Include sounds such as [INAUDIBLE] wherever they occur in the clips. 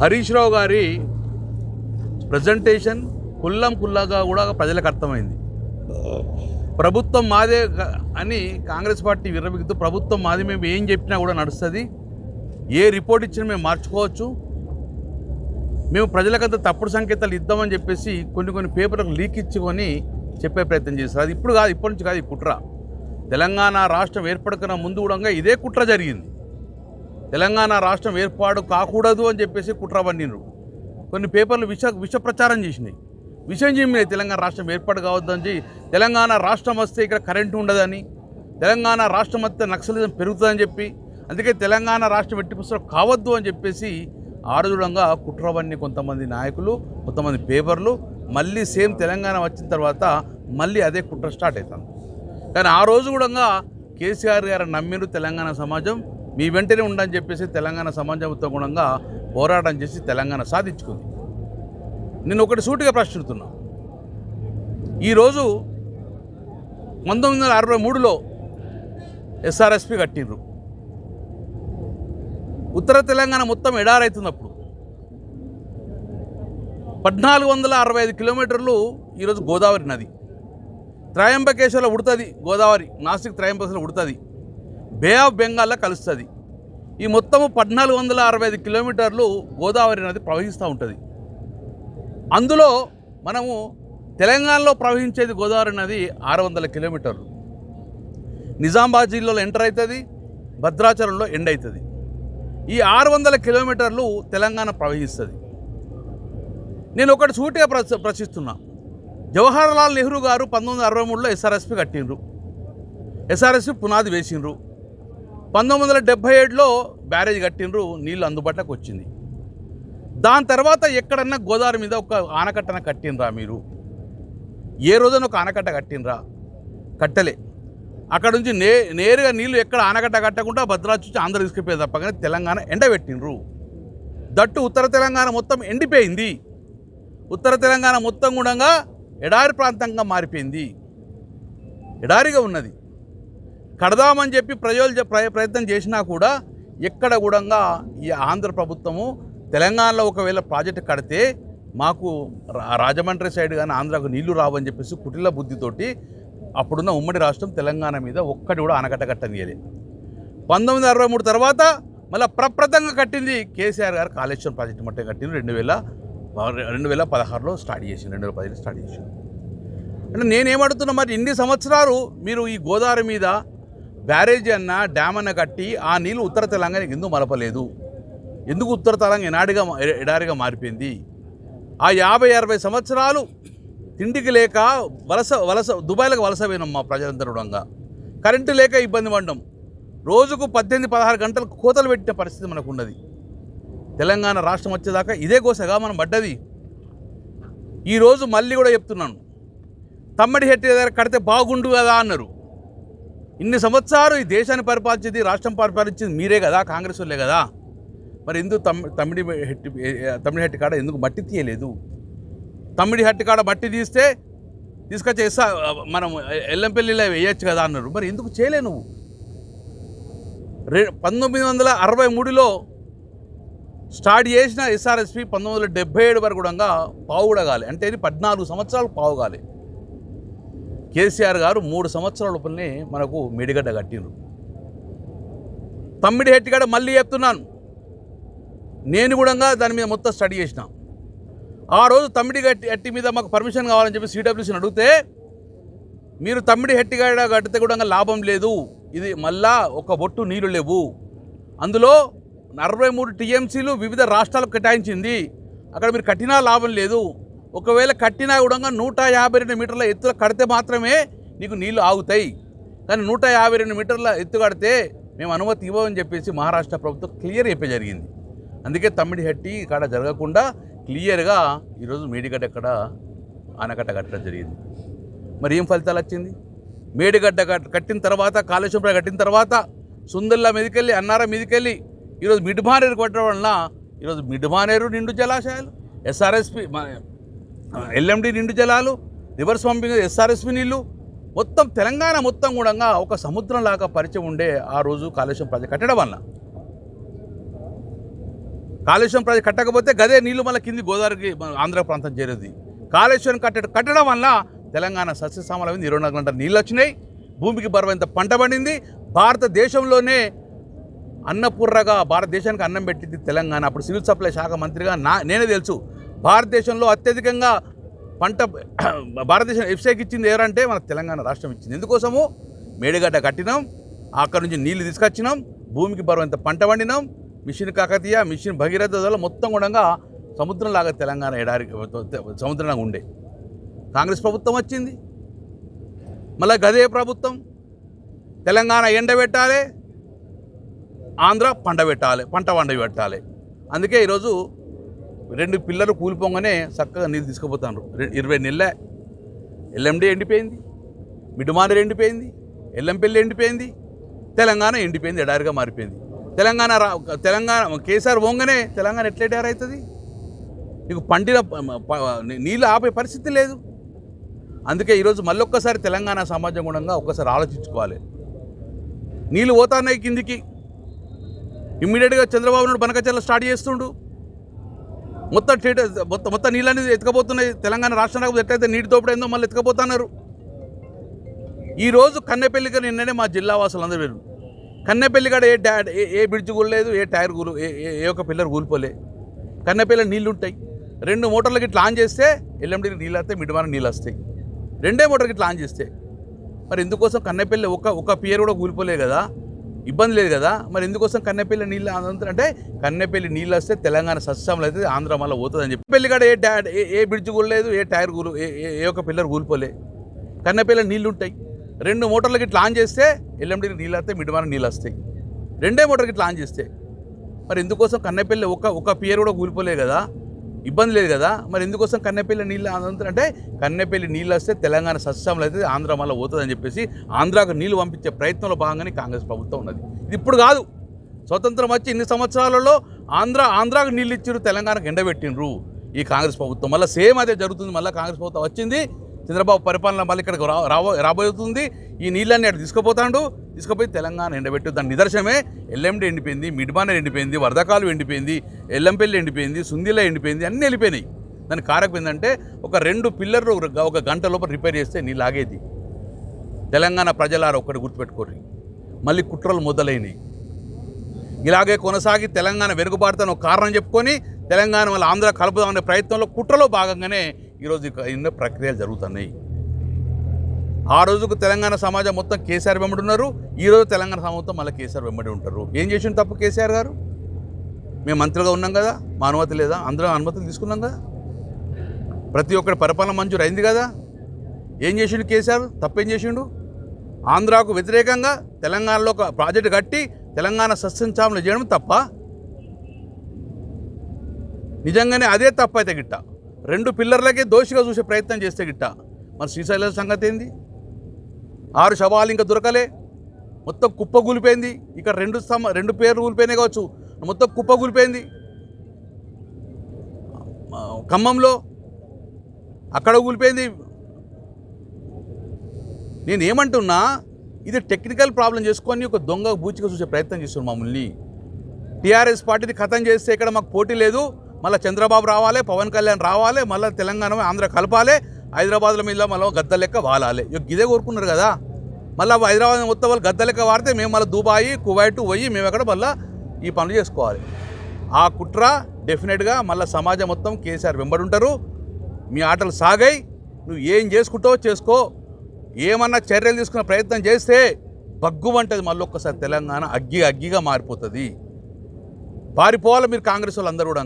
హరీష్ రావు గారి ప్రజెంటేషన్ కుల్లం కుల్లాగా కూడా ప్రజలకు అర్థమైంది. ప్రభుత్వం మాదే అని కాంగ్రెస్ పార్టీ విర్రబిగుతూ ప్రభుత్వం మాది మేము ఏం చెప్పినా కూడా నడుస్తుంది. ఏ రిపోర్ట్ ఇచ్చినా మేము మార్చుకోవచ్చు. మేము ప్రజలకంతా తప్పుడు సంకేతాలు ఇద్దామని చెప్పేసి కొన్ని కొన్ని పేపర్లకు లీక్ ఇచ్చుకొని చెప్పే ప్రయత్నం చేస్తారు. అది ఇప్పుడు కాదు ఇప్పటి నుంచి కాదు ఈ కుట్ర. తెలంగాణ రాష్ట్రం ఏర్పడుకున్న ముందు కూడా ఇదే కుట్ర జరిగింది. తెలంగాణ రాష్ట్రం ఏర్పాటు కాకూడదు అని చెప్పేసి కుట్ర పండినరు కొన్ని పేపర్లు విష విష ప్రచారం చేసినాయి. విషయం చెప్పినాయి తెలంగాణ రాష్ట్రం ఏర్పాటు కావద్దని చెప్పి తెలంగాణ రాష్ట్రం వస్తే ఇక్కడ కరెంటు ఉండదని తెలంగాణ రాష్ట్రం వస్తే నక్సలిజం పెరుగుతుందని చెప్పి అందుకే తెలంగాణ రాష్ట్రం ఎట్టి పుస్తకం కావద్దు అని చెప్పేసి ఆరుదూడంగా కుట్రవన్నీ కొంతమంది నాయకులు కొంతమంది పేపర్లు మళ్ళీ సేమ్ తెలంగాణ వచ్చిన తర్వాత మళ్ళీ అదే కుట్ర స్టార్ట్ అవుతాను కానీ ఆ రోజు కూడా కేసీఆర్ గారు నమ్మిరు తెలంగాణ సమాజం మీ వెంటనే ఉండని చెప్పేసి తెలంగాణ సమాజంతో గుణంగా పోరాటం చేసి తెలంగాణ సాధించుకుంది. నేను ఒకటి సూటిగా ప్రశ్నిస్తున్నా. ఈరోజు పంతొమ్మిది వందల అరవై మూడులో ఎస్ఆర్ఎస్పి కట్టిండ్రు ఉత్తర తెలంగాణ మొత్తం ఎడారైతున్నప్పుడు పద్నాలుగు వందల అరవై ఐదు కిలోమీటర్లు ఈరోజు గోదావరి నది. త్రయంబకేశ్వర్లో ఉడుతుంది గోదావరి నాసిక్ త్రయంబకేశ్వర్లో ఉడుతుంది. బే ఆఫ్ బెంగాల్లో కలుస్తుంది. ఈ మొత్తము పద్నాలుగు వందల అరవై ఐదు కిలోమీటర్లు గోదావరి నది ప్రవహిస్తూ ఉంటుంది. అందులో మనము తెలంగాణలో ప్రవహించేది గోదావరి నది ఆరు వందల కిలోమీటర్లు. నిజామాబాద్ జిల్లాలో ఎంటర్ అవుతుంది భద్రాచలంలో ఎండ్ అవుతుంది ఈ ఆరు వందల కిలోమీటర్లు తెలంగాణ ప్రవహిస్తుంది. నేను ఒకటి సూటిగా ప్రశ ప్రశ్నిస్తున్నా. జవహర్లాల్ నెహ్రూ గారు పంతొమ్మిది వందల అరవై మూడులో ఎస్ఆర్ఎస్పి కట్టిండ్రు. ఎస్ఆర్ఎస్పి పునాది వేసిండ్రు. పంతొమ్మిది వందల డెబ్భై ఏడులో బ్యారేజ్ కట్టినరు నీళ్ళు అందుబాటులోకి వచ్చింది. దాని తర్వాత ఎక్కడన్నా గోదావరి మీద ఒక ఆనకట్టన కట్టినరా మీరు? ఏ రోజున ఒక ఆనకట్ట కట్టినరా కట్టలే. అక్కడ నుంచి నే నేరుగా నీళ్ళు ఎక్కడ ఆనకట్ట కట్టకుండా భద్రాచు ఆంధ్ర తీసుకుపోయేది తప్ప కానీ తెలంగాణ ఎండబెట్టిండ్రు. దట్టు ఉత్తర తెలంగాణ మొత్తం ఎండిపోయింది. ఉత్తర తెలంగాణ మొత్తం కూడా ఎడారి ప్రాంతంగా మారిపోయింది. ఎడారిగా ఉన్నది. కడదామని చెప్పి ప్రజలు ప్రయత్నం చేసినా కూడా ఎక్కడ కూడా ఈ ఆంధ్ర ప్రభుత్వము తెలంగాణలో ఒకవేళ ప్రాజెక్టు కడితే మాకు రా- రాజమండ్రి సైడ్ కానీ ఆంధ్రాకు నీళ్ళు రావని చెప్పేసి కుటిల బుద్ధితోటి అప్పుడున్న ఉమ్మడి రాష్ట్రం తెలంగాణ మీద ఒక్కటి కూడా ఆనకట్ట కట్టనియలే పంతొమ్మిది అరవై మూడు తర్వాత మళ్ళీ ప్రప్రదంగా కట్టింది కేసీఆర్ గారు కాళేశ్వరం ప్రాజెక్టు మట్టే కట్టింది రెండు వేల రెండు వేల పదహారులో స్టార్ట్ చేసింది రెండు వేల పదిహేను స్టార్ట్ చేసింది అంటే నేనేమడుతున్నా మరి ఇన్ని సంవత్సరాలు మీరు ఈ గోదావరి మీద బ్యారేజ్ అన్న డ్యామ్ అన్న కట్టి ఆ నీళ్ళు ఉత్తర తెలంగాణకి ఎందుకు మలపలేదు? ఎందుకు ఉత్తర తెలంగాణ ఎనాడిగా ఎడారిగా మారిపోయింది? ఆ యాభై అరవై సంవత్సరాలు తిండికి లేక వలస వలస దుబాయ్లకు వలస పోయినాం మా ప్రజలందరూ కూడా. కరెంటు లేక ఇబ్బంది పడడం. రోజుకు పద్దెనిమిది పదహారు గంటలకు కోతలు పెట్టిన పరిస్థితి మనకు ఉన్నది. తెలంగాణ రాష్ట్రం వచ్చేదాకా ఇదే కోసగా మనం పడ్డది. ఈరోజు మళ్ళీ కూడా చెప్తున్నాను. తమ్మడి హెట్టి దగ్గర కడితే బాగుండు కదా అన్నారు. ఇన్ని సంవత్సరాలు ఈ దేశాన్ని పరిపాలించేది రాష్ట్రం పరిపాలించేది మీరే కదా కాంగ్రెస్ వాళ్ళే కదా. మరి ఎందుకు తమ్ తమిడి హెట్టి తమిడి హెట్టి కాడ ఎందుకు మట్టి తీయలేదు? తమ్మిడి హెట్టి కాడ మట్టి తీస్తే తీసుకొచ్చి ఎస్సా మనం ఎల్లంపల్లిలో వేయచ్చు కదా అన్నారు. మరి ఎందుకు చేయలే నువ్వు? రే పంతొమ్మిది వందల అరవై మూడులో స్టార్ట్ చేసిన ఎస్ఆర్ఎస్పి పంతొమ్మిది వందల డెబ్బై ఏడు వరకు కూడా పావు అంటే ఇది పద్నాలుగు సంవత్సరాలు పావుగాలి కేసీఆర్ గారు మూడు సంవత్సరాల లోపలనే మనకు మేడిగడ్డ కట్టిండ్రు. తమ్మిడి హెట్టిగడ్డ మళ్ళీ చెప్తున్నాను. నేను కూడా దాని మీద మొత్తం స్టడీ చేసిన. ఆ రోజు తమ్మిడి గట్టి హెట్టి మీద మాకు పర్మిషన్ కావాలని చెప్పి సిడబ్ల్యూసీని అడిగితే మీరు తమ్మిడి హెట్టిగడ్డ కట్టితే కూడా లాభం లేదు. ఇది మళ్ళా ఒక బొట్టు నీళ్ళు లేవు. అందులో అరవై మూడు టీఎంసీలు వివిధ రాష్ట్రాలకు కేటాయించింది. అక్కడ మీరు కట్టినా లాభం లేదు. ఒకవేళ కట్టినా కూడా నూట యాభై రెండు మీటర్ల ఎత్తులో కడితే మాత్రమే నీకు నీళ్ళు ఆగుతాయి. కానీ నూట యాభై రెండు మీటర్ల ఎత్తు కడితే మేము అనుమతి ఇవ్వమని చెప్పేసి మహారాష్ట్ర ప్రభుత్వం క్లియర్ చెప్పే జరిగింది. అందుకే తమ్మిడిహట్టి ఇక్కడ జరగకుండా క్లియర్గా ఈరోజు మేడిగడ్డ అక్కడ ఆనకట్ట కట్టడం జరిగింది. మరి ఏం ఫలితాలు వచ్చింది? మేడిగడ్డ కట్టిన తర్వాత కాళేశ్వరం కట్టిన తర్వాత సుందర్ల మీదకెళ్ళి అన్నారం మీదకెళ్ళి ఈరోజు మిడ్మానేరు కొట్టడం వలన ఈరోజు మిడ్మానేరు నిండు జలాశయాలు. ఎస్ఆర్ఎస్పి ఎల్ఎండి నిండు జలాలు రివర్స్ పంపింగ్ ఎస్ఆర్ఎస్పి నీళ్ళు మొత్తం తెలంగాణ మొత్తం కూడా ఒక సముద్రం లాగా పరిచయం ఉండే ఆ రోజు కాళేశ్వరం ప్రాజెక్ట్ కట్టడం వల్ల. కాళేశ్వరం ప్రాజెక్ట్ కట్టకపోతే గదే నీళ్ళు మళ్ళీ కింది గోదావరికి ఆంధ్ర ప్రాంతం చేరేది. కాళేశ్వరం కట్ట కట్టడం వల్ల తెలంగాణ సస్యశ్యామలమైంది ఇరవై నాలుగు గంటల నీళ్ళు వచ్చినాయి. భూమికి బరువైంత పంట పండింది. భారతదేశంలోనే అన్నపూర్రగా భారతదేశానికి అన్నం పెట్టింది తెలంగాణ. అప్పుడు సివిల్ సప్లై శాఖ మంత్రిగా నా నేనే తెలుసు. భారతదేశంలో అత్యధికంగా పంట [CLEARS THROAT] భారతదేశం ఎఫ్సైకి ఇచ్చింది ఎవరంటే మన తెలంగాణ రాష్ట్రం ఇచ్చింది. ఎందుకోసము? మేడిగడ్డ కట్టినాం అక్కడ నుంచి నీళ్ళు తీసుకొచ్చినాం భూమికి బరువంత పంట వండినాం మిషన్ కాకతీయ మిషన్ భగీరథ వల్ల మొత్తం కూడా సముద్రంలాగా తెలంగాణ ఎడారి సముద్రంలాగా ఉండే. కాంగ్రెస్ ప్రభుత్వం వచ్చింది. మళ్ళీ గదే ప్రభుత్వం. తెలంగాణ ఎండబెట్టాలి ఆంధ్ర పంట పెట్టాలి పంట వండ పెట్టాలి. అందుకే ఈరోజు రెండు పిల్లలు కూలిపోగానే చక్కగా నీళ్ళు తీసుకుపోతాను ఇరవై నెలలే ఎల్ఎండి ఎండిపోయింది మిడుమానేరు ఎండిపోయింది ఎల్లంపల్లి ఎండిపోయింది తెలంగాణ ఎండిపోయింది ఎడారిగా మారిపోయింది. తెలంగాణ తెలంగాణ కేసీఆర్ పోగానే తెలంగాణ ఎట్లా ఎడారి అవుతుంది నీకు పండిన నీళ్ళు ఆపే పరిస్థితి లేదు. అందుకే ఈరోజు మళ్ళొక్కసారి తెలంగాణ సమాజం గుణంగా ఒక్కసారి ఆలోచించుకోవాలి. నీళ్ళు పోతాన్నాయి కిందికి. ఇమ్మీడియట్గా చంద్రబాబు నాయుడు బనకచర్ల స్టార్ట్ చేస్తుండు. మొత్తం టీట మొత్తం మొత్తం నీళ్ళని ఎత్తుకపోతున్నాయి. తెలంగాణ రాష్ట్రానికి ఎట్లయితే నీటి దోపిడైందో మళ్ళీ ఎత్తుకపోతున్నారు. ఈరోజు కన్నెపల్లికి నిన్ననే మా జిల్లా వాసులు అందరూ వేరు కన్నెపల్లి కాడ ఏ డా- ఏ ఏ బ్రిడ్జ్ కూలలేదు ఏ టైర్ కూలు ఏ ఏ- ఒక్క పిల్లర్ కూలిపోలే. కన్నెపల్లి నీళ్ళు ఉంటాయి రెండు మోటార్లకి ఇట్లా ఆన్ చేస్తే ఎల్ఎండికి నీళ్ళు వస్తాయి మిడిమాన నీళ్ళు వస్తాయి. రెండే మోటార్కి ఇట్లా ఆన్ చేస్తే. మరి ఎందుకోసం కన్నెపల్లి ఒక ఒక పియర్ కూడా కూలిపోలే కదా? ఇబ్బంది లేదు కదా. మరి ఎందుకోసం కన్నెపల్లి నీళ్ళు అందరూ అంటే కన్నెపల్లి నీళ్ళు వస్తే తెలంగాణ సస్యంలో అయితే ఆంధ్ర మళ్ళీ పోతుందని చెప్పి. పెళ్ళి కాడ ఏ డా- ఏ ఏ బ్రిడ్జ్ కూలలేదు ఏ టైర్ కూలు ఏ ఏ- ఒక్క పిల్లర్ కూలిపోలే. కన్నెపల్లి నీళ్ళు ఉంటాయి. రెండు మోటార్లకి ఇట్లా ఆన్ చేస్తే ఎల్ఎండికి నీళ్ళు వస్తాయి మిడిమాన నీళ్ళు వస్తాయి. రెండే మోటార్కి ఇట్లా ఆన్ చేస్తే. మరి ఎందుకోసం కన్నెపల్లి ఒక ఒక పియర్ కూడా కూలిపోలే కదా. ఇబ్బంది లేదు కదా. మరి ఎందుకోసం కన్నెపల్లి నీళ్ళు అనంతరం అంటే కన్నెపల్లి నీళ్ళు వస్తే తెలంగాణ సస్యంలో అయితే ఆంధ్ర మళ్ళీ పోతుందని చెప్పేసి ఆంధ్రాకు నీళ్ళు పంపించే ప్రయత్నంలో భాగంగానే కాంగ్రెస్ ప్రభుత్వం ఉన్నది. ఇది ఇప్పుడు కాదు. స్వతంత్రం వచ్చి ఇన్ని సంవత్సరాలలో ఆంధ్ర ఆంధ్రాకు నీళ్ళు ఇచ్చిర్రు తెలంగాణకు ఎండబెట్టిండ్రు ఈ కాంగ్రెస్ ప్రభుత్వం. మళ్ళీ సేమ్ అదే జరుగుతుంది. మళ్ళీ కాంగ్రెస్ ప్రభుత్వం వచ్చింది చంద్రబాబు పరిపాలన మళ్ళీ ఇక్కడికి రా రాబో రాబోతుంది. ఈ నీళ్ళన్నీ అటు తీసుకుపోతాడు. తీసుకుపోయి తెలంగాణ ఎండబెట్టి. దాని నిదర్శనమే ఎల్ఎండి ఎండిపోయింది మిడ్మానర్ ఎండిపోయింది వరదకాలు ఎండిపోయింది ఎల్లంపల్లి ఎండిపోయింది సుందిల ఎండిపోయింది అన్నీ వెళ్ళిపోయినాయి. దాని కారకం ఏంటంటే ఒక రెండు పిల్లర్లు ఒక- గంట లోపల రిపేర్ చేస్తే నీళ్ళు ఆగేది. తెలంగాణ ప్రజలారు ఒక్కటి గుర్తుపెట్టుకోర్రి. మళ్ళీ కుట్రలు మొదలైనవి ఇలాగే కొనసాగి తెలంగాణ వెనుకబాటుతాను ఒక కారణం చెప్పుకొని తెలంగాణ వల్ల ఆంధ్ర కలుపుదామనే ప్రయత్నంలో కుట్రలో భాగంగానే ఈరోజు ఎన్నో ప్రక్రియలు జరుగుతున్నాయి. ఆ రోజుకు తెలంగాణ సమాజం మొత్తం కేసీఆర్ వెంబడి ఉన్నారు. ఈ రోజు తెలంగాణ సమాజం మొత్తం మళ్ళీ కేసీఆర్ వెంబడి ఉంటారు. ఏం చేసిన తప్పు కేసీఆర్ గారు? మేము మంత్రిగా ఉన్నాం కదా మా అనుమతి లేదా? అందరం అనుమతులు తీసుకున్నాం కదా. ప్రతి ఒక్కరి పరిపాలన మంజూరు అయింది కదా. ఏం చేసిండు కేసీఆర్? తప్పేం చేసిండు? ఆంధ్రాకు వ్యతిరేకంగా తెలంగాణలో ఒక ప్రాజెక్టు కట్టి తెలంగాణ సస్యంచామలు చేయడం తప్ప? నిజంగానే అదే తప్ప అయితే గిట్ట? రెండు పిల్లర్లకే దోషిగా చూసే ప్రయత్నం చేస్తే గిట్ట. మరి శ్రీశైలం సంగతి ఏంది? ఆరు శవాలు ఇంకా దొరకలే. మొత్తం కుప్ప కూలిపోయింది. ఇక్కడ రెండు స్తంభ రెండు పేర్లు కూలిపోయినాయి కావచ్చు. మొత్తం కుప్ప కూలిపోయింది. ఖమ్మంలో అక్కడ కూలిపోయింది. నేను ఏమంటున్నా ఇది టెక్నికల్ ప్రాబ్లం చేసుకొని ఒక దొంగ బూచిగా చూసే ప్రయత్నం చేస్తున్నాడు మమ్మల్ని టీఆర్ఎస్ పార్టీని ఖతం చేస్తే ఇక్కడ మాకు పోటీ లేదు. మళ్ళీ చంద్రబాబు రావాలి పవన్ కళ్యాణ్ రావాలి మళ్ళీ తెలంగాణ ఆంధ్ర కలపాలి హైదరాబాద్లో మీద మళ్ళీ గద్ద లెక్క వాలాలి. ఇక ఇదే కోరుకున్నారు కదా. మళ్ళీ హైదరాబాద్ మొత్తం వాళ్ళు గద్ద లెక్క వాడితే మేము మళ్ళీ దుబాయి కువైట్ పోయి మేము ఎక్కడ మళ్ళీ ఈ పనులు చేసుకోవాలి. ఆ కుట్ర డెఫినెట్గా మళ్ళీ సమాజం మొత్తం కేసీఆర్ వెంబడుంటారు. మీ ఆటలు సాగాయి. నువ్వు ఏం చేసుకుంటావో చేసుకో. ఏమన్నా చర్యలు తీసుకునే ప్రయత్నం చేస్తే బగ్గుమంటది మళ్ళీ ఒక్కసారి తెలంగాణ అగ్గి అగ్గిగా మారిపోతుంది. పారిపోవాలి మీరు కాంగ్రెస్ వాళ్ళు అందరూ కూడా.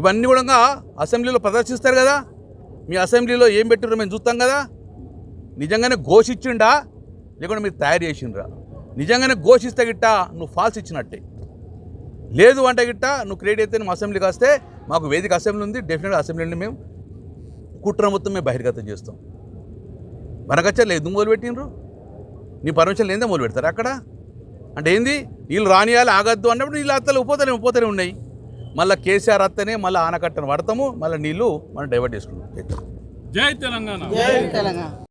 ఇవన్నీ కూడా అసెంబ్లీలో ప్రదర్శిస్తారు కదా. మీ అసెంబ్లీలో ఏం పెట్టిరో మేము చూస్తాం కదా. నిజంగానే ఘోషిచ్చిండా? లేకుండా మీరు తయారు చేసిండ్రా? నిజంగానే ఘోషిస్తే గిట్ట నువ్వు ఫాల్స్ ఇచ్చినట్టే. లేదు అంటే గిట్ట నువ్వు క్రియేట్ అయితే మా అసెంబ్లీకి వస్తే మాకు వేదిక అసెంబ్లీ ఉంది డెఫినెట్గా అసెంబ్లీని మేము కుట్ర మొత్తం మేము బహిర్గతం చేస్తాం. మనకచ్చా లేదు మొదలు పెట్టినరు నీ పర్మిషన్ లేదే మొదలు పెడతారు అక్కడ? అంటే ఏంది? వీళ్ళు రానియాలి ఆగద్దు అన్నప్పుడు వీళ్ళ అత్తలు ఉపోతలే ఉపోతలే ఉన్నాయి. మళ్ళీ కేసీఆర్ అత్తనే మళ్ళీ ఆనకట్టను పడతాము మళ్ళీ నీళ్ళు మనం డైవర్ట్ చేసుకుంటాం. జై తెలంగాణ. తెలంగాణ.